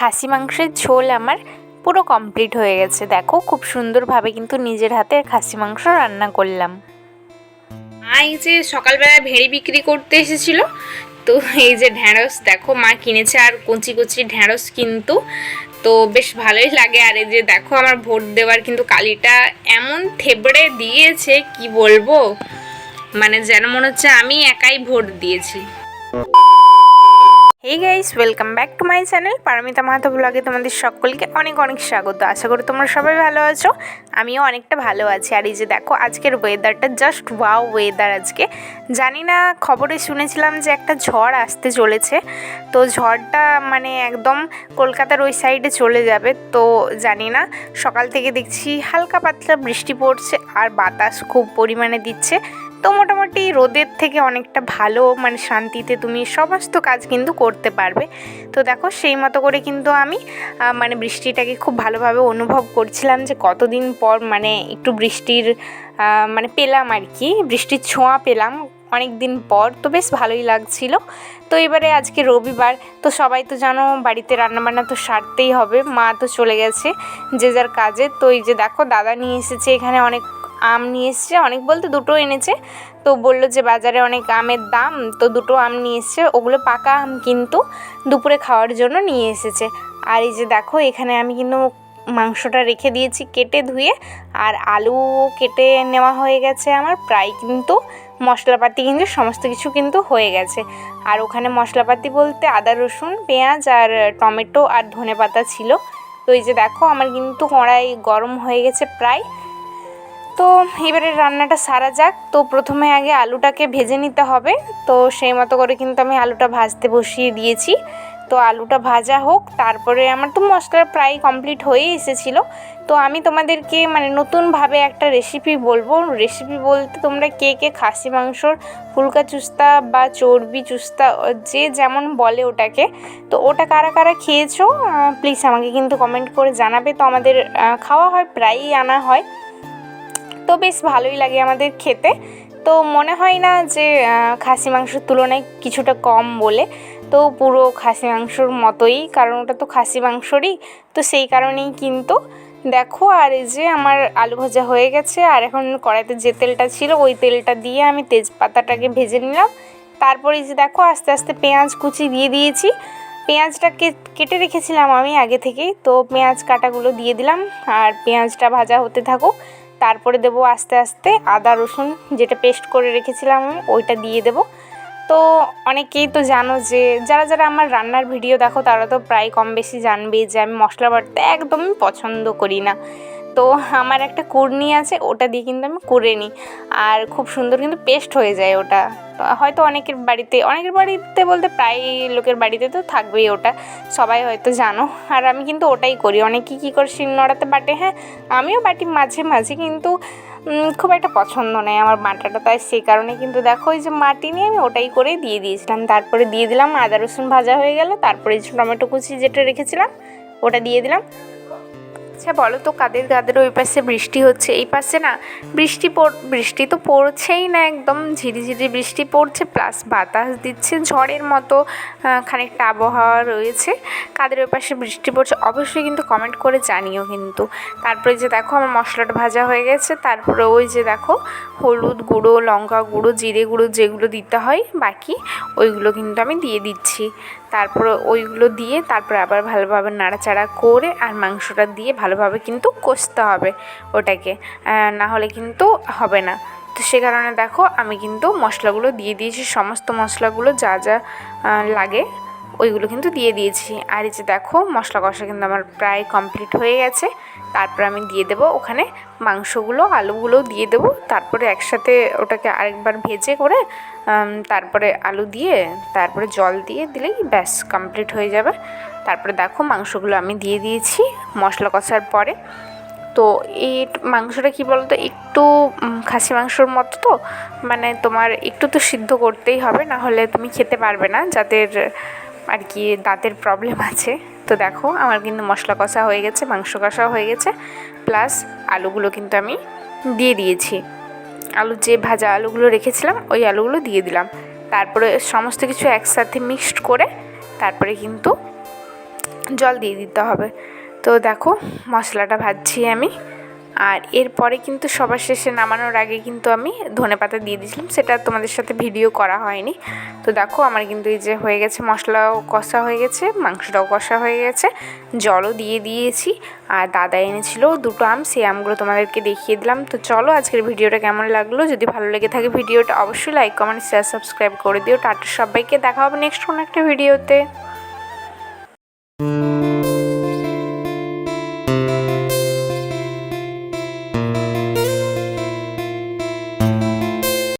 খাসি মাংসের ঝোল আমার পুরো কমপ্লিট হয়ে গেছে। দেখো, খুব সুন্দরভাবে কিন্তু নিজের হাতে খাসি মাংস রান্না করলাম। মা এই যে সকালবেলা ভেড়ি বিক্রি করতে এসেছিল, তো এই যে ঢ্যাঁড়স, দেখো মা কিনেছে আর কচি কচি ঢ্যাঁড়স কিন্তু, তো বেশ ভালোই লাগে। আর এই যে দেখো আমার ভোট দেওয়ার কিন্তু কালিটা এমন থেবড়ে দিয়েছে, কি বলব? মানে যেন মনে হচ্ছে আমি একাই ভোট দিয়েছি। Hey guys welcome back to my channel Paromita Mahato ব্লগে তোমাদের সকলকে অনেক অনেক স্বাগত। আশা করি তোমরা সবাই ভালো আছো। আমিও অনেকটা ভালো আছি। আর এই যে দেখো, আজকের ওয়েদারটা জাস্ট ওয়াও ওয়েদার আজকে। জানি না, খবরে শুনেছিলাম যে একটা ঝড় আসতে চলেছে। তো ঝড়টা মানে একদম কলকাতার ওই সাইডে চলে যাবে। তো জানি না, সকাল থেকে দেখছি হালকা পাতলা বৃষ্টি পড়ছে আর বাতাস খুব পরিমাণে দিচ্ছে। তো মোটামুটি রোদের থেকে অনেকটা ভালো মানে শান্তিতে তুমি সমস্ত কাজ কিন্তু করতে পারবে। তো দেখো, সেই মতো করে কিন্তু আমি মানে বৃষ্টিটাকে খুব ভালোভাবে অনুভব করছিলাম যে কতদিন পর মানে একটু বৃষ্টির মানে পেলাম আর কি, বৃষ্টির ছোঁয়া পেলাম অনেক দিন পর। তো বেশ ভালোই লাগছিল। তো এবারে আজকে রবিবার, তো সবাই তো জানো বাড়িতে রান্নাবান্না তো সারতেই হবে, মা তো চলে গেছে যে যার কাজে। তো এই যে দেখো, দাদা নিয়ে এসেছে এখানে অনেক আম নিয়ে এসছে, অনেক বলতে দুটো এনেছে। তো বলল যে বাজারে অনেক আমের দাম, তো দুটো আম নিয়ে এসছে। ওগুলো পাকা আম কিন্তু দুপুরে খাওয়ার জন্য নিয়ে এসেছে। আর এই যে দেখো, এখানে আমি কিন্তু মাংসটা রেখে দিয়েছি কেটে ধুয়ে। আর আলু কেটে নেওয়া হয়ে গেছে আমার। প্রায় কিন্তু মশলাপাতি কিন্তু সমস্ত কিছু কিন্তু হয়ে গেছে। আর ওখানে মশলাপাতি বলতে আদা, রসুন, পেঁয়াজ আর টমেটো আর ধনে পাতা ছিল। তো এই যে দেখো, আমার কিন্তু কড়াই গরম হয়ে গেছে প্রায়। তো এবারে রান্নাটা সারা যাক। তো প্রথমে আগে আলুটাকে ভেজে নিতে হবে। তো সেই মতো করে কিন্তু আমি আলুটা ভাজতে বসিয়ে দিয়েছি। তো আলুটা ভাজা হোক, তারপরে আমার তো মশলা প্রায় কমপ্লিট হয়ে এসেছিল। তো আমি তোমাদেরকে মানে নতুনভাবে একটা রেসিপি বলব। রেসিপি বলতে তোমরা কে কে খাসি মাংসর ফুলকা চুস্তা বা চর্বি চুস্তা যে যেমন বলে ওটাকে, তো ওটা কারা কারা খেয়েছো? প্লিজ আমাকে কিন্তু কমেন্ট করে জানাবে। তো আমাদের খাওয়া হয়, প্রায়ই আনা হয়। তো বেশ ভালোই লাগে আমাদের খেতে। তো মনে হয় না যে খাসি মাংসের তুলনায় কিছুটা কম বলে। তো পুরো খাসি মাংসর মতোই, কারণ ওটা তো খাসি মাংসরই, তো সেই কারণেই কিন্তু। দেখো, আর এই যে আমার আলু ভাজা হয়ে গেছে, আর এখন কড়াইতে যে তেলটা ছিল, ওই তেলটা দিয়ে আমি তেজপাতাটাকে ভেজে নিলাম। তারপরে যে দেখো, আস্তে আস্তে পেঁয়াজ কুচি দিয়ে দিয়েছি। পেঁয়াজটা কেটে রেখেছিলাম আমি আগে থেকেই, তো পেঁয়াজ কাটাগুলো দিয়ে দিলাম, আর পেঁয়াজটা ভাজা হতে থাকুক। তারপরে দেব আস্তে আস্তে আদা, রসুন যেটা পেস্ট করে রেখেছিলাম আমি, ওইটা দিয়ে দেব। তো অনেকেই তো জানো যে, যারা যারা আমার রান্নার ভিডিও দেখো, তারা তো প্রায় কম বেশি জানবে যে আমি মশলা বাটতে একদমই পছন্দ করি না। তো আমার একটা কুড়নি আছে, ওটা দিয়ে কিন্তু আমি করে নিই। আর খুব সুন্দর কিন্তু পেস্ট হয়ে যায় ওটা। হয়তো অনেকের বাড়িতে অনেকের বাড়িতে বলতে প্রায় লোকের বাড়িতে তো থাকবেই ওটা, সবাই হয়তো জানো। আর আমি কিন্তু ওটাই করি। অনেকেই কী করে শিলনোড়াতে বাটে হ্যাঁ আমিও বাটি মাঝে মাঝে কিন্তু খুব একটা পছন্দ নেই আমার বাটাটা। তাই সেই কারণে কিন্তু দেখো, ওই যে মাটি নিয়ে আমি ওটাই করে দিয়ে দিয়েছিলাম। তারপরে দিয়ে দিলাম আদা রসুন ভাজা হয়ে গেল। তারপরে টমেটো কুচি যেটা রেখেছিলাম, ওটা দিয়ে দিলাম। আচ্ছা বলো তো কাদের কাদের ওই পাশে বৃষ্টি হচ্ছে? এই পাশে না বৃষ্টি বৃষ্টি তো পড়ছেই না একদম ঝিরিঝিরি বৃষ্টি পড়ছে প্লাস বাতাস দিচ্ছে, ঝড়ের মতো খানিকটা আবহাওয়া রয়েছে। কাদের ওই পাশে বৃষ্টি পড়ছে অবশ্যই কিন্তু কমেন্ট করে জানিও কিন্তু। তারপরে যে দেখো আমার মশলাটা ভাজা হয়ে গেছে, তারপরে ওই যে দেখো হলুদ গুঁড়ো, লঙ্কা গুঁড়ো, জিরে গুঁড়ো যেগুলো দিতে হয় বাকি, ওইগুলো কিন্তু আমি দিয়ে দিচ্ছি। তারপরে ওইগুলো দিয়ে তারপরে আবার ভালোভাবে নাড়াচাড়া করে আর মাংসটা দিয়ে ভালোভাবে কিন্তু কষতে হবে ওটাকে না হলে কিন্তু হবে না। তো সে কারণে দেখো আমি কিন্তু মশলাগুলো দিয়ে দিয়েছি, সমস্ত মশলাগুলো যা যা লাগে ওইগুলো কিন্তু দিয়ে দিয়েছি। আর এই যে দেখো মশলা কষা কিন্তু আমার প্রায় কমপ্লিট হয়ে গেছে। তারপর আমি দিয়ে দেবো ওখানে মাংসগুলো, আলুগুলো দিয়ে দেবো। তারপরে একসাথে ওটাকে আরেকবার ভেজে করে তারপরে আলু দিয়ে, তারপরে জল দিয়ে দিলেই ব্যাস কমপ্লিট হয়ে যাবে। তারপরে দেখো মাংসগুলো আমি দিয়ে দিয়েছি মশলা কষার পরে। তো এই মাংসটা কী বলতো, একটু খাসি মাংসর মতো তো মানে তোমার একটু তো সিদ্ধ করতেই হবে না হলে তুমি খেতে পারবে না, যাদের আর কি দাঁতের প্রবলেম আছে। তো দেখো, আমার কিন্তু মশলা কষা হয়ে গেছে, মাংস কষা হয়ে গেছে প্লাস আলুগুলো কিন্তু আমি দিয়ে দিয়েছি। আলু যে ভাজা আলুগুলো রেখেছিলাম, ওই আলুগুলো দিয়ে দিলাম। তারপরে সমস্ত কিছু একসাথে মিক্সড করে, তারপরে কিন্তু জল দিয়ে দিতে হবে। তো দেখো, মশলাটা ভাজছি আমি। আর এরপরে কিন্তু সবার শেষে নামানোর আগে কিন্তু আমি ধনে পাতা দিয়ে দিয়েছিলাম। সেটা তোমাদের সাথে ভিডিও করা হয়নি। তো দেখো, আমার কিন্তু এই যে হয়ে গেছে, মশলাও কষা হয়ে গেছে, মাংসটাও কষা হয়ে গেছে। জলও দিয়ে দিয়েছি। আর দাদা এনেছিল দুটো আম, সেই আমগুলো তোমাদেরকে দেখিয়ে দিলাম। তো চলো, আজকের ভিডিওটা কেমন লাগল? যদি ভালো লেগে থাকে ভিডিওটা, অবশ্যই লাইক কমেন্ট শেয়ার সাবস্ক্রাইব করে দিও। টাটা সবাইকে, দেখা হবে নেক্সট কোনো একটা ভিডিওতে। Mm-hmm.